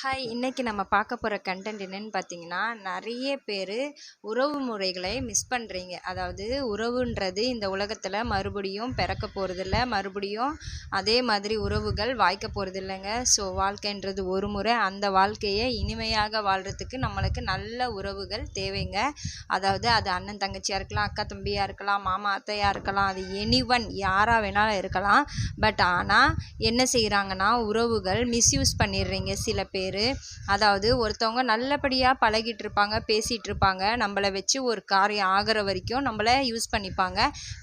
Hi இன்றைக்கி நம்ம பார்க்க போகிற கண்டென்ட் என்னன்னு பார்த்தீங்கன்னா நிறைய பேர் உறவு முறைகளை மிஸ் பண்ணுறீங்க அதாவது உறவுன்றது இந்த உலகத்தில் மறுபடியும் பிறக்க போகிறதில்ல மறுபடியும் அதே மாதிரி உறவுகள் வாய்க்க போகிறது இல்லைங்க ஸோ வாழ்க்கைன்றது ஒரு முறை அந்த வாழ்க்கையை இனிமையாக வாழ்கிறதுக்கு நம்மளுக்கு நல்ல உறவுகள் தேவைங்க. அதாவது அது அண்ணன் தங்கச்சியாக இருக்கலாம் அக்கா தம்பியாக இருக்கலாம் மாமா அத்தையாக இருக்கலாம் அது எனி ஒன் யாராக வேணாலும் இருக்கலாம். பட் ஆனால் என்ன செய்கிறாங்கன்னா உறவுகள் மிஸ்யூஸ் பண்ணிடுறீங்க. சில பேர் அதாவது ஒருத்தவங்க நல்லபடியாக பழகிட்டு இருப்பாங்க பேசிகிட்டு இருப்பாங்க நம்மளை வச்சு ஒரு காரியம் ஆகிற வரைக்கும் நம்மளை யூஸ் பண்ணிப்பாங்க.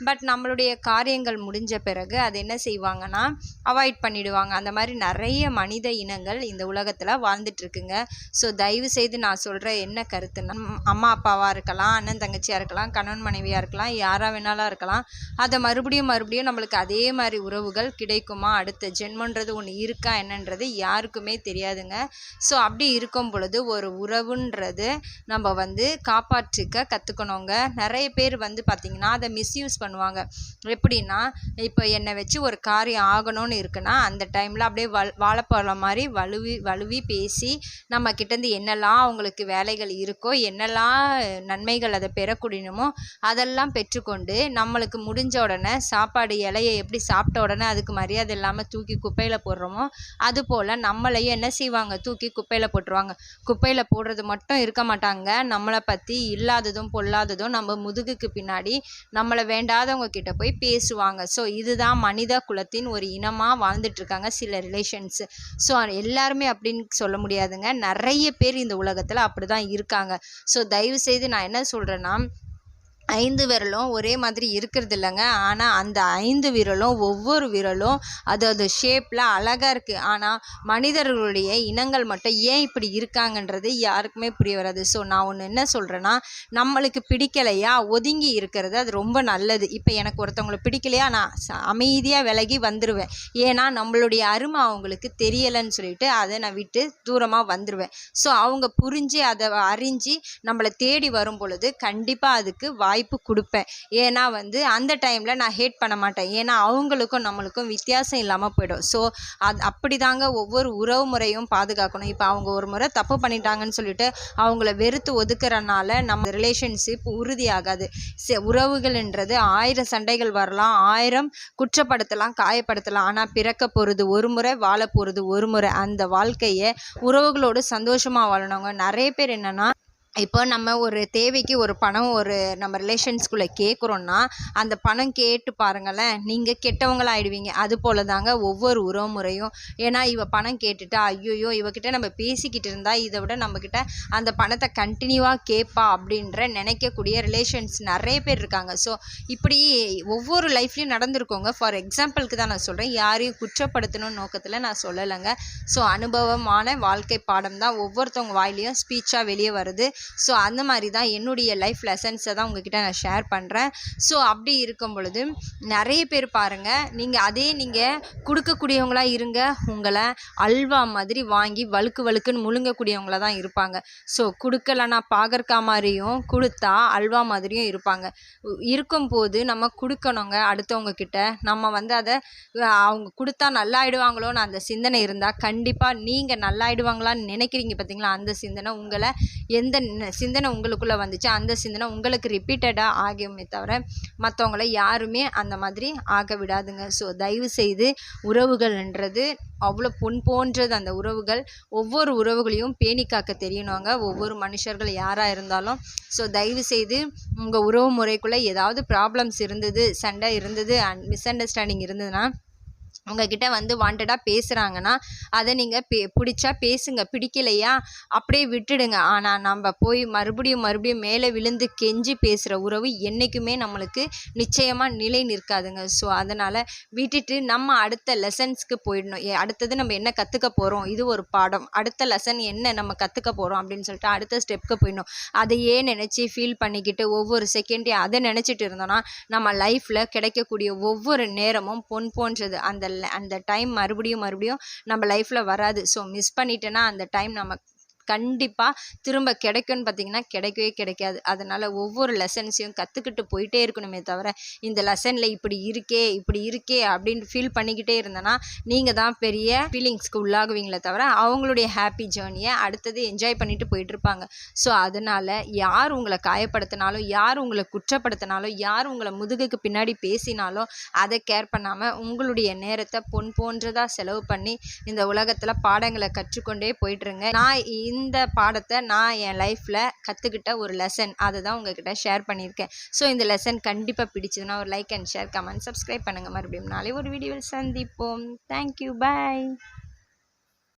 பட் நம்மளுடைய காரியங்கள் முடிஞ்ச பிறகு அது என்ன செய்வாங்கன்னா அவாய்ட் பண்ணிடுவாங்க. அந்த மாதிரி நிறைய மனித இனங்கள் இந்த உலகத்தில் வாழ்ந்துட்டுருக்குங்க. ஸோ தயவு செய்து நான் சொல்கிற என்ன கருத்துன்னா அம்மா அப்பாவாக இருக்கலாம் அண்ணன் தங்கச்சியாக இருக்கலாம் கணவன் மனைவியாக இருக்கலாம் யாராக வேணாலும் இருக்கலாம். அதை மறுபடியும் மறுபடியும் நம்மளுக்கு அதே மாதிரி உறவுகள் கிடைக்குமா? அடுத்த ஜென்மன்றது ஒன்று இருக்கா? என்னன்றது யாருக்குமே தெரியாதுங்க. ஸோ அப்படி இருக்கும் பொழுது ஒரு உறவுன்றது நம்ம வந்து காப்பாற்றிக்க கற்றுக்கணுங்க நிறைய பேர் வந்து பார்த்திங்கன்னா அதை மிஸ்யூஸ் பண்ணுவாங்க. எப்படின்னா இப்போ என்னை வச்சு ஒரு காரியம் ஆகணும்னு இருக்குன்னா அந்த டைமில் அப்படியே வல் வாழைப்பழம் மாதிரி வலுவி வலுவி பேசி நம்ம கிட்டேருந்து என்னெல்லாம் அவங்களுக்கு வேலைகள் இருக்கோ என்னெல்லாம் நன்மைகள் அதை பெறக்கூடியணுமோ அதெல்லாம் பெற்றுக்கொண்டு நம்மளுக்கு முடிஞ்ச உடனே சாப்பாடு இலையை எப்படி சாப்பிட்ட உடனே அதுக்கு மரியாதை இல்லாமல் தூக்கி குப்பையில் போடுறோமோ அதுபோல் நம்மளையும் என்ன செய்வாங்க தூக்கி குப்பையில் போட்டுருவாங்க. குப்பையில் போடுறது மட்டும் இருக்க மாட்டாங்க. நம்மளை பற்றி இல்லாததும் பொல்லாததும் நம்ம முதுகுக்கு பின்னாடி நம்மளை வேண்டாதவங்க கிட்ட போய் பேசுவாங்க. ஸோ இதுதான் மனித குலத்தின் ஒரு இனமாக வாழ்ந்துட்டுருக்காங்க சில ரிலேஷன்ஸு ஸோ எல்லாருமே அப்படின்னு சொல்ல முடியாதுங்க. நிறைய பேர் இந்த உலகத்தில் அப்படி தான் இருக்காங்க. ஸோ தயவு செய்து நான் என்ன சொல்கிறேன்னா ஐந்து விரலும் ஒரே மாதிரி இருக்கிறது இல்லைங்க. ஆனால் அந்த ஐந்து விரலும் ஒவ்வொரு விரலும் அது அது ஷேப்பில் அழகாக இருக்குது ஆனால் மனிதர்களுடைய இனங்கள் மட்டும் ஏன் இப்படி இருக்காங்கன்றது யாருக்குமே புரிய வராது. ஸோ நான் ஒன்று என்ன சொல்கிறேன்னா நம்மளுக்கு பிடிக்கலையா? ஒதுங்கி இருக்கிறது அது ரொம்ப நல்லது. இப்போ எனக்கு ஒருத்தவங்களை பிடிக்கலையா? நான் அமைதியாக விலகி வந்துடுவேன் ஏன்னா நம்மளுடைய அருமை அவங்களுக்கு தெரியலைன்னு சொல்லிட்டு அதை நான் விட்டு தூரமாக வந்துடுவேன் ஸோ அவங்க புரிஞ்சு அதை அறிஞ்சு நம்மளை தேடி வரும் பொழுது கண்டிப்பாக அதுக்கு வாய்ப்பு கொடுப்பேன். ஏன்னா வந்து அந்த டைமில் நான் ஹேட் பண்ண மாட்டேன். ஏன்னா அவங்களுக்கும் நம்மளுக்கும் வித்தியாசம் இல்லாமல் போயிடும். ஸோ அது அப்படி தாங்க ஒவ்வொரு உறவு முறையும் பாதுகாக்கணும். இப்போ அவங்க ஒரு முறை தப்பு பண்ணிட்டாங்கன்னு சொல்லிட்டு அவங்கள வெறுத்து ஒதுக்குறனால நம்ம ரிலேஷன்ஷிப் உறுதியாகாது. உறவுகள்ன்றது ஆயிரம் சண்டைகள் வரலாம் ஆயிரம் குற்றப்படுத்தலாம் காயப்படுத்தலாம். ஆனால் பிறக்க போகிறது ஒரு முறை வாழ போகிறது ஒரு முறை. அந்த வாழ்க்கையை உறவுகளோடு சந்தோஷமாக வாழணுங்க. நிறைய பேர் என்னென்னா இப்போ நம்ம ஒரு தேவைக்கு ஒரு பணம் ஒரு நம்ம ரிலேஷன்ஸ்குள்ளே கேட்குறோன்னா அந்த பணம் கேட்டு பாருங்களேன் நீங்கள் கெட்டவங்களாயிடுவீங்க. அது போல தாங்க ஒவ்வொரு உறவு முறையும் ஏன்னா இவ பணம் கேட்டுட்டா ஐயோயோ இவகிட்ட நம்ம பேசிக்கிட்டு இருந்தால் இதை விட நம்மக்கிட்ட அந்த பணத்தை கண்டினியூவாக கேட்பா அப்படின்ற நினைக்கக்கூடிய ரிலேஷன்ஸ் நிறைய பேர் இருக்காங்க. ஸோ இப்படி ஒவ்வொரு லைஃப்லையும் நடந்திருக்கோங்க. ஃபார் எக்ஸாம்பிளுக்கு தான் நான் சொல்கிறேன் யாரையும் குற்றப்படுத்தணும் நோக்கத்தில் நான் சொல்லலைங்க. ஸோ அனுபவமான வாழ்க்கை பாடம் தான் ஒவ்வொருத்தவங்க வாயிலையும் ஸ்பீச்சாக வெளியே வருது. ஸோ அந்த மாதிரி தான் என்னுடைய லைஃப் லெசன்ஸை தான் உங்ககிட்ட நான் ஷேர் பண்ணுறேன் ஸோ அப்படி இருக்கும் பொழுது நிறைய பேர் பாருங்கள் நீங்கள் அதே நீங்கள் கொடுக்கக்கூடியவங்களாக இருங்க உங்களை அல்வா மாதிரி வாங்கி வழுக்கு வழுக்குன்னு முழுங்கக்கூடியவங்களா தான் இருப்பாங்க. ஸோ கொடுக்கலன்னா பாகற்கா மாதிரியும் கொடுத்தா அல்வா மாதிரியும் இருப்பாங்க. உ- இருக்கும்போது நம்ம கொடுக்கணுங்க அடுத்தவங்க கிட்ட. நம்ம வந்து அதை அவங்க கொடுத்தா நல்லாயிடுவாங்களோன்னு அந்த சிந்தனை இருந்தால் கண்டிப்பாக நீங்கள் நல்லாயிடுவாங்களான்னு நினைக்கிறீங்க பார்த்தீங்களா அந்த சிந்தனை உங்களை எந்த என்ன சிந்தனை உங்களுக்குள்ளே வந்துச்சு. அந்த சிந்தனை உங்களுக்கு ரிப்பீட்டடாக ஆகியுமே தவிர மற்றவங்கள யாருமே அந்த மாதிரி ஆக விடாதுங்க. ஸோ தயவு செய்து உறவுகள்ன்றது அவ்வளோ பொன் போன்றது. அந்த உறவுகள் ஒவ்வொரு உறவுகளையும் பேணி காக்க தெரியணுங்க ஒவ்வொரு மனுஷர்கள் யாராக இருந்தாலும். ஸோ தயவு செய்து உங்கள் உறவு முறைக்குள்ளே ஏதாவது ப்ராப்ளம்ஸ் இருந்தது சண்டை இருந்தது அண்ட் மிஸ் அண்டர்ஸ்டாண்டிங் இருந்ததுன்னா உங்ககிட்ட வந்து வாண்டடாக பேசுகிறாங்கன்னா அதை நீங்கள் பே பிடிச்சா பேசுங்க பிடிக்கலையா அப்படியே விட்டுடுங்க. ஆனால் நம்ம போய் மறுபடியும் மறுபடியும் மேலே விழுந்து கெஞ்சி பேசுகிற உறவு என்றைக்குமே நம்மளுக்கு நிச்சயமாக நிலை நிற்காதுங்க. ஸோ அதனால் விட்டுட்டு நம்ம அடுத்த லெசன்ஸ்க்கு போயிடணும். ஏ, அடுத்தது நம்ம என்ன கற்றுக்க போகிறோம் இது ஒரு பாடம். அடுத்த லெசன் என்ன நம்ம கற்றுக்க போகிறோம் அப்படின்னு சொல்லிட்டு அடுத்த ஸ்டெப்க்கு போயிடணும். அதையே நினச்சி ஃபீல் பண்ணிக்கிட்டு ஒவ்வொரு செகண்டையும் அதை நினச்சிட்டு இருந்தோன்னா நம்ம லைஃப்பில் கிடைக்கக்கூடிய ஒவ்வொரு நேரமும் பொன் போன்றது. அந்த அந்த அந்த டைம் மறுபடியும் மறுபடியும் நம்ம லைஃப்பில் வராது. ஸோ மிஸ் பண்ணிட்டேன்னா அந்த டைம் நம்ம கண்டிப்பாக திரும்ப கிடைக்கும்னு பார்த்தீங்கன்னா கிடைக்கவே கிடைக்காது. அதனால் ஒவ்வொரு லெசன்ஸையும் கற்றுக்கிட்டு போயிட்டே இருக்கணுமே தவிர இந்த லெசனில் இப்படி இருக்கே இப்படி இருக்கே அப்படின்னு ஃபீல் பண்ணிக்கிட்டே இருந்தேன்னா நீங்கள் தான் பெரிய ஃபீலிங்ஸ்க்கு உள்ளாகுவீங்களே தவிர அவங்களுடைய ஹாப்பி ஜேர்னியை அடுத்தது என்ஜாய் பண்ணிட்டு போயிட்டுருப்பாங்க ஸோ அதனால் யார் உங்களை காயப்படுத்தினாலும் யார் உங்களை குற்றப்படுத்தினாலும் யார் உங்களை முதுகுக்கு பின்னாடி பேசினாலும் அதை கேர் பண்ணாமல் உங்களுடைய நேரத்தை பொன் போன்றதாக செலவு பண்ணி இந்த உலகத்தில் பாடங்களை கற்றுக்கொண்டே போயிட்டுருங்க நான் இந்த பாடத்தை நான் என் லைஃப்பில் கற்றுக்கிட்ட ஒரு லெசன் அதை தான் உங்ககிட்ட ஷேர் பண்ணியிருக்கேன். ஸோ இந்த லெசன் கண்டிப்பாக பிடிச்சதுன்னா ஒரு like and share comment subscribe பண்ணுங்கள் மறுபடியும் நாளை ஒரு வீடியோவில் சந்திப்போம். Thank you bye